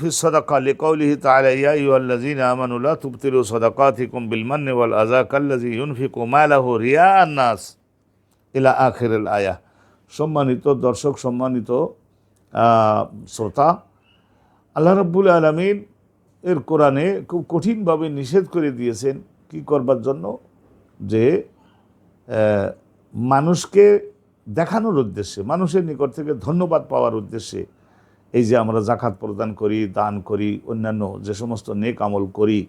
في সদাকা لقوله تعالى ইয়া আইয়ুহাল্লাযীনা الذين লা لا تبطلوا বিল بالمن ওয়াল আযা ينفق ماله رياء الناس নাস। ইলা আখিরিল সম্মানিত দর্শক, সম্মানিত শ্রোতা, আল্লাহ রাব্বুল আলামিন এর কোরআনে খুব কঠিনভাবে নিষেধ করে দিয়েছেন কি করবার জন্য? যে মানুষকে দেখানোর উদ্দেশ্যে, মানুষের নিকট থেকে ধন্যবাদ পাওয়ার উদ্দেশ্যে এই যে আমরা জাকাত প্রদান করি, দান করি, অন্যান্য যে সমস্ত নেক আমল করি,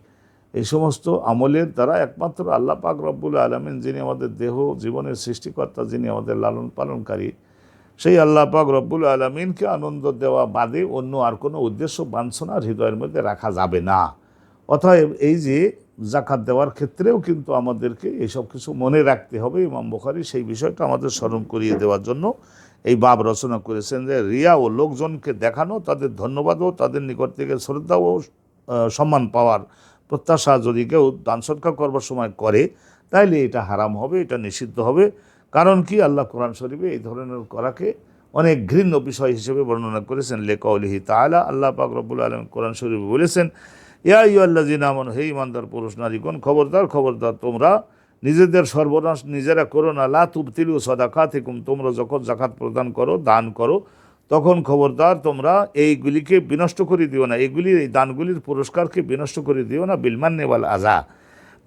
এই সমস্ত আমলের দ্বারা একমাত্র আল্লাহ পাক রব্বুল আলমিন যিনি আমাদের দেহ, জীবনের সৃষ্টিকর্তা, যিনি আমাদের লালন পালনকারী, সেই আল্লাহ পাক রব্বুল আলমিনকে আনন্দ দেওয়া বাদে অন্য আর কোনো উদ্দেশ্য বাঞ্ছনা হৃদয়ের মধ্যে রাখা যাবে না। অতএব এই যে জাকাত দেওয়ার ক্ষেত্রেও কিন্তু আমাদেরকে এইসব কিছু মনে রাখতে হবে, ইমাম বুখারি সেই বিষয়টা আমাদের স্মরণ করিয়ে দেওয়ার জন্য। এই বাব রচনা করেছেন যে রিয়া ও লোকজনকে দেখানো, তাদের ধন্যবাদ ও তাদের নিকট থেকে শ্রদ্ধা ও সম্মান পাওয়ার প্রত্যাশা যদি কেউ দান সৎকার করবার সময় করে, তাইলে এটা হারাম হবে, এটা নিষিদ্ধ হবে। কারণ কি? আল্লাহ কোরআন শরীফে এই ধরনের করাকে অনেক ঘৃণ্য বিষয় হিসেবে বর্ণনা করেছেন। লেকাউলিহি তাআলা, আল্লাহ পাক রব্বুল আলম কোরআন শরীফে বলেছেন, ইয়া ইউল্লা জিনামন হে ইমানদার পুরুষ, নারীগণ, খবরদার খবরদার তোমরা নিজেদের সর্বনাশ নিজেরা করো না। লা তুবতিলু সদাকা থেকুম তোমরা যখন জাকাত প্রদান করো, দান করো, তখন খবরদার তোমরা এইগুলিকে বিনষ্ট করে দিও না। এইগুলি, এই দানগুলির পুরস্কারকে বিনষ্ট করে দিও না। বিলমান নেওয়াল আজা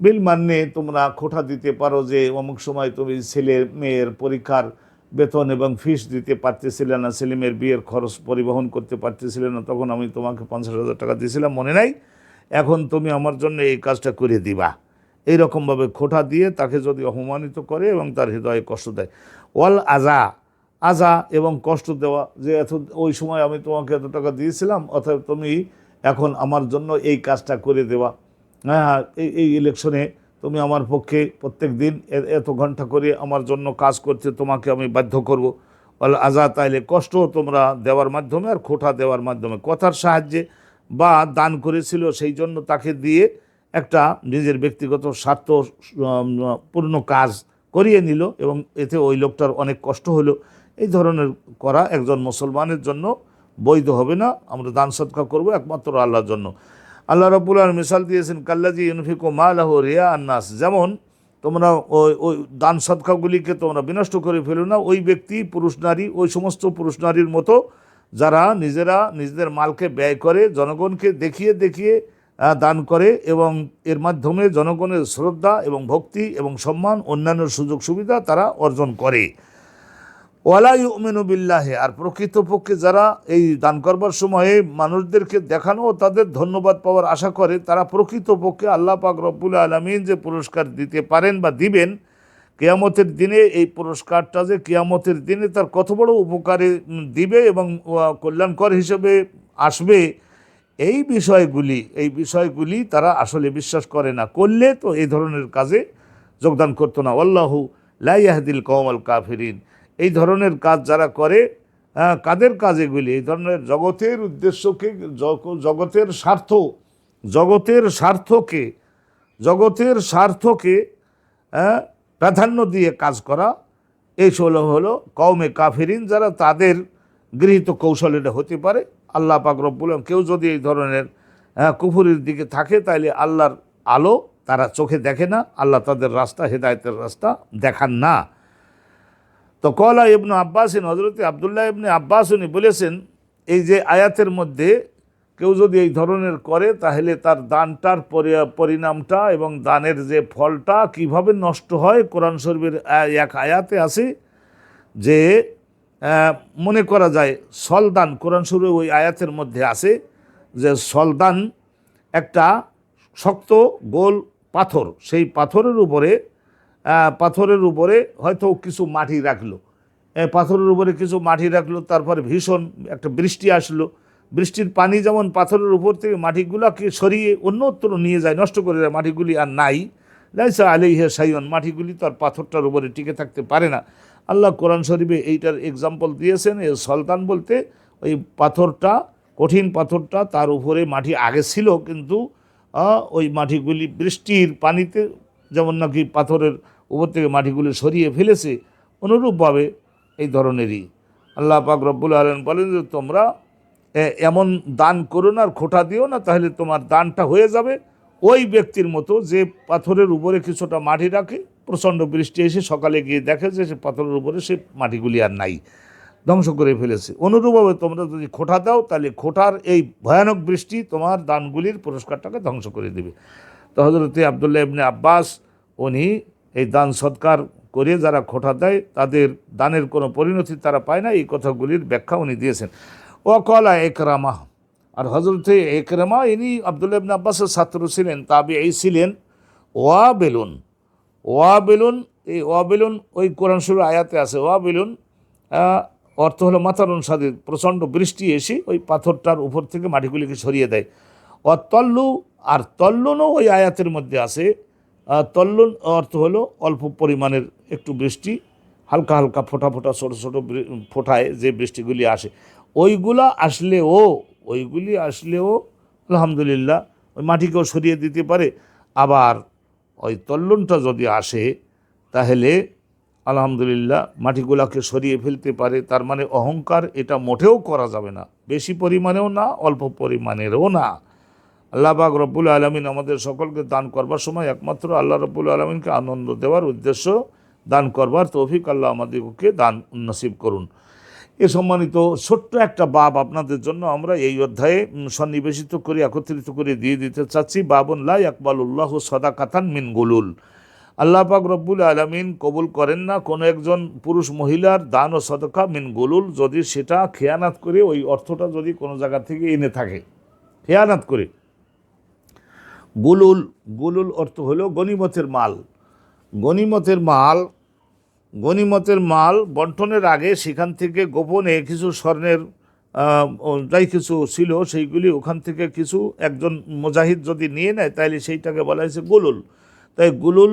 বিল মান্যে তোমরা খোটা দিতে পারো যে, অমুক সময় তুমি ছেলে মেয়ের পরীক্ষার বেতন এবং ফিস দিতে পারতেছিলে না, ছেলে মেয়ের বিয়ের খরচ পরিবহন করতে পারতেছিলে না, তখন আমি তোমাকে পঞ্চাশ হাজার টাকা দিয়েছিলাম, মনে নাই? এখন তুমি আমার জন্য এই কাজটা করে দিবা। এই রকমভাবে খোটা দিয়ে তাকে যদি অপমানিত করে এবং তার হৃদয়ে কষ্ট দেয়। ওয়াল আজা আজা এবং কষ্ট দেওয়া যে এত, ওই সময় আমি তোমাকে এত টাকা দিয়েছিলাম অতএব তুমি এখন আমার জন্য এই কাজটা করে দেওয়া। হ্যাঁ এই এই ইলেকশনে তুমি আমার পক্ষে প্রত্যেক দিন এত ঘণ্টা করে আমার জন্য কাজ করতে তোমাকে আমি বাধ্য করব। বলে আজা তাইলে কষ্ট তোমরা দেওয়ার মাধ্যমে আর খোটা দেওয়ার মাধ্যমে। কথার সাহায্যে বা দান করেছিল সেই জন্য তাকে দিয়ে একটা নিজের ব্যক্তিগত স্বার্থ পূর্ণ কাজ করিয়ে নিল এবং এতে ওই লোকটার অনেক কষ্ট হলো। এই ধরনের করা একজন মুসলমানের জন্য বৈধ হবে না। আমরা দান সৎকা করব একমাত্র আল্লাহর জন্য। আল্লাহ রব্বুল আলম মিসাল দিয়েছেন কাল্লাজি ইউনফিকো মালাহ রিয়া আন্নাস। যেমন, তোমরা ওই ওই দান সৎকাগুলিকে তোমরা বিনষ্ট করে ফেলো না। ওই ব্যক্তি, পুরুষ, নারী, ওই সমস্ত পুরুষ, নারীর মতো যারা নিজেরা নিজেদের মালকে ব্যয় করে, জনগণকে দেখিয়ে দেখিয়ে দান করে এবং এর মাধ্যমে জনগণের শ্রদ্ধা এবং ভক্তি এবং সম্মান, অন্যান্য সুযোগ সুবিধা তারা অর্জন করে। ওয়ালা ইউমিনু বিল্লাহে, আর প্রকৃতপক্ষে যারা এই দান করবার সময়ে মানুষদেরকে দেখানো ও তাদের ধন্যবাদ পাওয়ার আশা করে, তারা প্রকৃতপক্ষে আল্লাহ পাক রব্বুল আলমিন যে পুরস্কার দিতে পারেন বা দিবেন, কেয়ামতের দিনে এই পুরস্কারটা যে কেয়ামতের দিনে তার কত বড় উপকারে দিবে এবং কল্যাণকর হিসেবে আসবে এই বিষয়গুলি এই বিষয়গুলি তারা আসলে বিশ্বাস করে না। করলে তো এই ধরনের কাজে যোগদান করতো না। আল্লাহু লাইয়াহদিল কওমাল কাফিরিন। এই ধরনের কাজ যারা করে হ্যাঁ, কাদের কাজ এগুলি? এই ধরনের জগতের উদ্দেশ্যকে জগতের স্বার্থ জগতের স্বার্থকে জগতের স্বার্থকে হ্যাঁ, প্রাধান্য দিয়ে কাজ করা এই হলো হলো কওমে কাফিরিন যারা তাদের গৃহীত কৌশল এটা হতে পারে। আল্লাহ পাক রব্বুল কেউ যদি এই ধরনের হ্যাঁ, কুফুরির দিকে থাকে তাইলে আল্লাহর আলো তারা চোখে দেখে না আল্লাহ তাদের রাস্তা হেদায়তের রাস্তা দেখান না। তো কলা ইবনু আব্বাসিন হজরত আবদুল্লাহ ইবনে আব্বাস উনি বলেছেন এই যে আয়াতের মধ্যে কেউ যদি এই ধরনের করে তাহলে তার দানটার পরি- পরিণামটা এবং দানের যে ফলটা কীভাবে নষ্ট হয় কোরআন শরীফের এক আয়াতে আছে যে মনে করা যায় সলদান, কোরআন শরীফে ওই আয়াতের মধ্যে আছে যে সলদান একটা শক্ত, গোল পাথর। সেই পাথরের উপরে পাথরের উপরে হয়তো কিছু মাটি রাখল। পাথরের উপরে কিছু মাটি রাখল, তারপরে ভীষণ একটা বৃষ্টি আসলো। বৃষ্টির পানি যেমন পাথরের উপর থেকে মাটিগুলোকে সরিয়ে অন্যত্র নিয়ে যায়, নষ্ট করে দেয়, মাটিগুলি আর নাই। লাইসা আলিহে সাইয়ন মাটিগুলি তো আর পাথরটার উপরে টিকে থাকতে পারে না। আল্লাহ কোরআন শরীফে এইটার এক্সাম্পল দিয়েছেন, এ সলতান বলতে ওই পাথরটা, কঠিন পাথরটা তার উপরে মাটি আগে ছিল কিন্তু ওই মাটিগুলি বৃষ্টির পানিতে যেমন নাকি পাথরের উপর থেকে মাটিগুলি সরিয়ে ফেলেছে, অনুরূপভাবে এই ধরনেরই। আল্লাহ পাক রব্বুল আলম বলেন যে, তোমরা এমন দান করো না আর খোটা দিও না, তাহলে তোমার দানটা হয়ে যাবে। ওই ব্যক্তির মতো যে পাথরের উপরে কিছুটা মাটি রাখে প্রচণ্ড বৃষ্টি এসে সকালে গিয়ে দেখে যে সে পাথরের উপরে সে মাটিগুলি আর নাই, ধ্বংস করে ফেলেছে। অনুরূপভাবে তোমরা যদি খোটা দাও, তাহলে খোটার এই ভয়ানক বৃষ্টি তোমার দানগুলির পুরস্কারটাকে ধ্বংস করে দেবে। তো হজরতে আবদুল্লাহ ইবনে আব্বাস, উনি এই দান সৎকার করে যারা খোটা দেয়, তাদের দানের কোনো পরিণতি তারা পায় না, এই কথাগুলির ব্যাখ্যা উনি দিয়েছেন। ও কলা একরামা, আর হজরতে একরামা, ইনি আবদুল্লাহ ইবনে আব্বাসের ছাত্র ছিলেন তাবে এই ছিলেন ওয়া বেলুন ওয়া বেলুন এই ওয়া বেলুন ওই কোরআন শুরু আয়াতে আছে ওয়া বেলুন অর্থ হলো মাথার অনুসারে প্রচণ্ড বৃষ্টি এসে ওই পাথরটার উপর থেকে মাটিগুলিকে সরিয়ে দেয়। অতল্লু, আর তল্লুনও ওই আয়াতের মধ্যে আছে। তল্লুন অর্থ হলো অল্প পরিমাণের একটু বৃষ্টি, হালকা হালকা ফোটা ফোটা, ছোটো ছোটো ফোটায় যে বৃষ্টিগুলি আসে। ওইগুলা আসলেও, ওইগুলি আসলেও, আলহামদুলিল্লাহ, ওই মাটিকেও সরিয়ে দিতে পারে। আবার ওই তল্লনটা যদি আসে, তাহলে আলহামদুলিল্লাহ মাটিগুলাকে সরিয়ে ফেলতে পারে। তার মানে অহংকার এটা মোটেও করা যাবে না। বেশি পরিমাণেও না, অল্প পরিমাণেরও না। আল্লাহ পাক রব্বুল আলমিন আমাদের সকলকে দান করবার সময় একমাত্র আল্লাহ রব্বুল আলমিনকে আনন্দ দেওয়ার উদ্দেশ্য দান করবার তৌফিক আল্লাহ আমাদেরকে দান নসিব করুন। এ সম্মানিত ছোট্ট একটা বাব আপনাদের জন্য আমরা এই অধ্যায়ে সন্নিবেশিত করে, একত্রিত করে, দিয়ে দিতে চাচ্ছি। বাবন, লা আকবালুল্লাহ সদা কাতান মিন গুলুল। আল্লাহ পাক রব্বুল আলমিন কবুল করেন না কোনো একজন পুরুষ মহিলার দান ও সদকা মিন গুলুল যদি সেটা খেয়ানাত করে, ওই অর্থটা যদি কোনো জায়গা থেকে এনে থাকে, খেয়ানাত করে। গুলুল গুলুল অর্থ হলো গনিমতের মাল। গনিমতের মাল গনিমতের মাল বন্টনের আগে সেখান থেকে গোপনে কিছু স্বর্ণের যাই কিছু ছিল সেইগুলি ওখান থেকে কিছু, একজন মুজাহিদ যদি নিয়ে নেয় তাহলে সেইটাকে বলা হয়েছে গুলুল। তাই গুলুল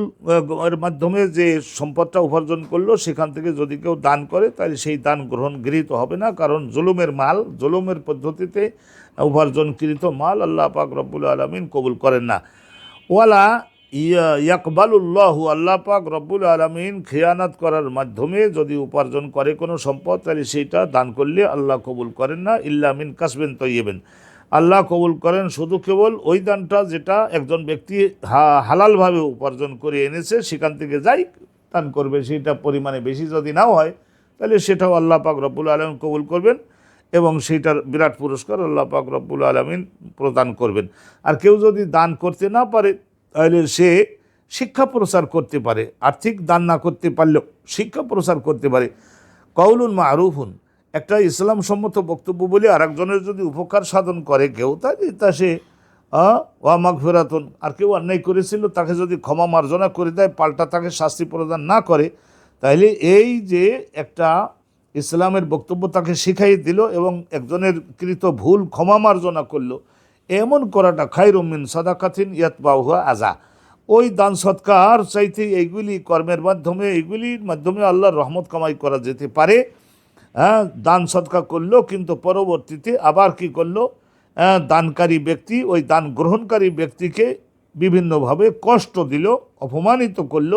এর মাধ্যমে যে সম্পদটা উপার্জন করল, সেখান থেকে যদি কেউ দান করে তাহলে সেই দান গ্রহণ গৃহীত হবে না। কারণ জুলুমের মাল, জুলুমের পদ্ধতিতে উপার্জনকৃত মাল আল্লাহ পাক রব্বুল আলমিন কবুল করেন না। ওয়ালা ইয়া ইয়াকবালুল্লাহ আল্লাহ পাক রব্বুল আলমিন খেয়ানাত করার মাধ্যমে যদি উপার্জন করে কোনো সম্পদ, তাহলে সেইটা দান করলে আল্লাহ কবুল করেন না। ইল্লা মিন কাসবেন তৈবেন আল্লাহ কবুল করেন শুধু কেবল ওই দানটা যেটা একজন ব্যক্তি হা- হালালভাবে উপার্জন করে এনেছে, সেখান থেকে যাই দান করবে, সেটা পরিমাণে বেশি যদি নাও হয়, তাহলে সেটাও আল্লাহ পাক রব্বুল আলমিন কবুল করবেন এবং সেইটার বিরাট পুরস্কার আল্লাহ পাক রব্বুল আলমিন প্রদান করবেন। আর কেউ যদি দান করতে না পারে তাহলে সে শিক্ষা প্রচার করতে পারে, আর্থিক দান না করতে পারলেও শিক্ষা প্রচার করতে পারে। কৌলুন মারুফুন, একটা ইসলাম সম্মত বক্তব্য বলে আরেকজনের যদি উপকার সাধন করে কেউ, তাহলে তা সে ওয়া মাগ ফেরাতন আর কেউ অন্যায় করেছিল, তাকে যদি ক্ষমা মার্জনা করে দেয়, পাল্টা তাকে শাস্তি প্রদান না করে, তাহলে এই যে একটা ইসলামের বক্তব্য তাকে শিখাই দিল এবং একজনের কৃত ভুল ক্ষমা মার্জনা করল এমন করাটা খাইরুমিন সদাকাথিন ইয়াত বাহুয়া আজা। ওই দান সৎকার চাইতে এইগুলি কর্মের মাধ্যমে এইগুলির মাধ্যমে আল্লাহর রহমত কামাই করা যেতে পারে। হ্যাঁ দান সৎকা করল কিন্তু পরবর্তীতে আবার কি করল? হ্যাঁ, দানকারী ব্যক্তি ওই দান গ্রহণকারী ব্যক্তিকে বিভিন্নভাবে কষ্ট দিল অপমানিত করল।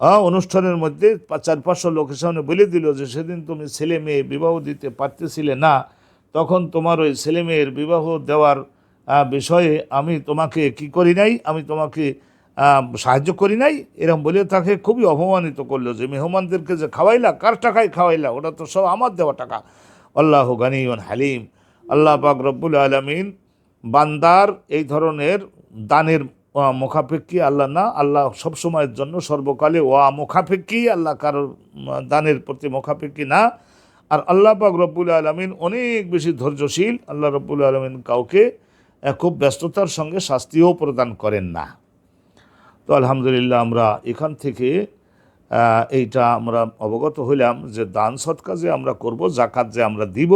আহ, অনুষ্ঠানের মধ্যে চার পাঁচশো লোকের সামনে বলে দিল যে সেদিন তুমি ছেলে মেয়ে বিবাহ দিতে পারতেছিলে না। তখন তোমার ওই ছেলে মেয়ের বিবাহ দেওয়ার বিষয়ে আমি তোমাকে কি করি নাই, আমি তোমাকে সাহায্য করি নাই এরকম বলে তাকে খুবই অপমানিত করল যে, মেহমানদেরকে যে খাওয়াইলা, কার টাকায় খাওয়াইলা, ওটা তো সব আমার দেওয়া টাকা। আল্লাহ গানিয়ন হালিম। আল্লাহ পাক রব্বুল আলমিন বান্দার এই ধরনের দানের মুখাপেক্ষী আল্লাহ না, আল্লাহ সবসময়ের জন্য সর্বকালে ওয়া মুখাপেক্ষী, আল্লাহ কারোর দানের প্রতি মুখাপেক্ষী না। আর আল্লাহ পাক রব্বুল আলমিন অনেক বেশি ধৈর্যশীল, আল্লাহ রব্বুল আলমিন কাউকে খুব ব্যস্ততার সঙ্গে শাস্তিও প্রদান করেন না তো আলহামদুলিল্লাহ আমরা এখান থেকে এইটা আমরা অবগত হইলাম যে দান সৎকা যে আমরা করব, জাকাত যে আমরা দিব,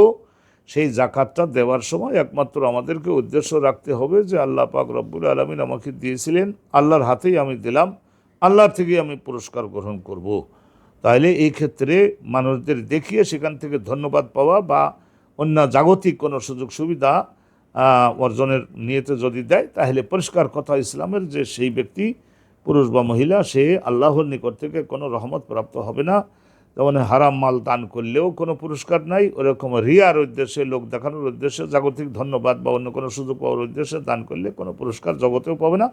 সেই জাকাতটা দেওয়ার সময় একমাত্র আমাদেরকে উদ্দেশ্য রাখতে হবে যে আল্লাহ পাক রব্বুল আলমিন আমাকে দিয়েছিলেন, আল্লাহর হাতেই আমি দিলাম, আল্লাহর থেকেই আমি পুরস্কার গ্রহণ করব। তাহলে এই ক্ষেত্রে মানুষদের দেখিয়ে সেখান থেকে ধন্যবাদ পাওয়া বা অন্য জাগতিক কোনো সুযোগ সুবিধা অর্জনের নিয়েতে যদি দেয়, তাহলে পরিষ্কার কথা ইসলামের যে সেই ব্যক্তি, পুরুষ বা মহিলা, সে আল্লাহর নিকট থেকে কোনো রহমত প্রাপ্ত হবে না। যেমন হারাম মাল দান করলেও কোনো পুরস্কার নাই, ওরকম রিয়ার উদ্দেশ্যে, লোক দেখানোর উদ্দেশ্যে, জাগতিক ধন্যবাদ বা অন্য কোনো সুযোগ পাওয়ার উদ্দেশ্যে দান করলে কোনো পুরস্কার জগতেও পাবে না,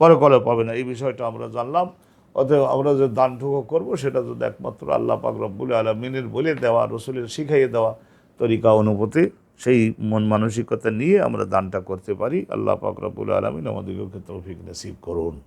পরকালেও পাবে না। এই বিষয়টা আমরা জানলাম। অতএব আমরা যে দান দানটুকু করব, সেটা যদি একমাত্র আল্লাহ পাক রব্বুল আলমিনের বলে দেওয়া, রসুলের শিখাইয়ে দেওয়া তরিকা অনুভূতি সেই মন মানসিকতা নিয়ে আমরা দানটা করতে পারি। আল্লাহ পাক রব্বুল আলমিন আমাদেরকে তৌফিক নসিব করুন।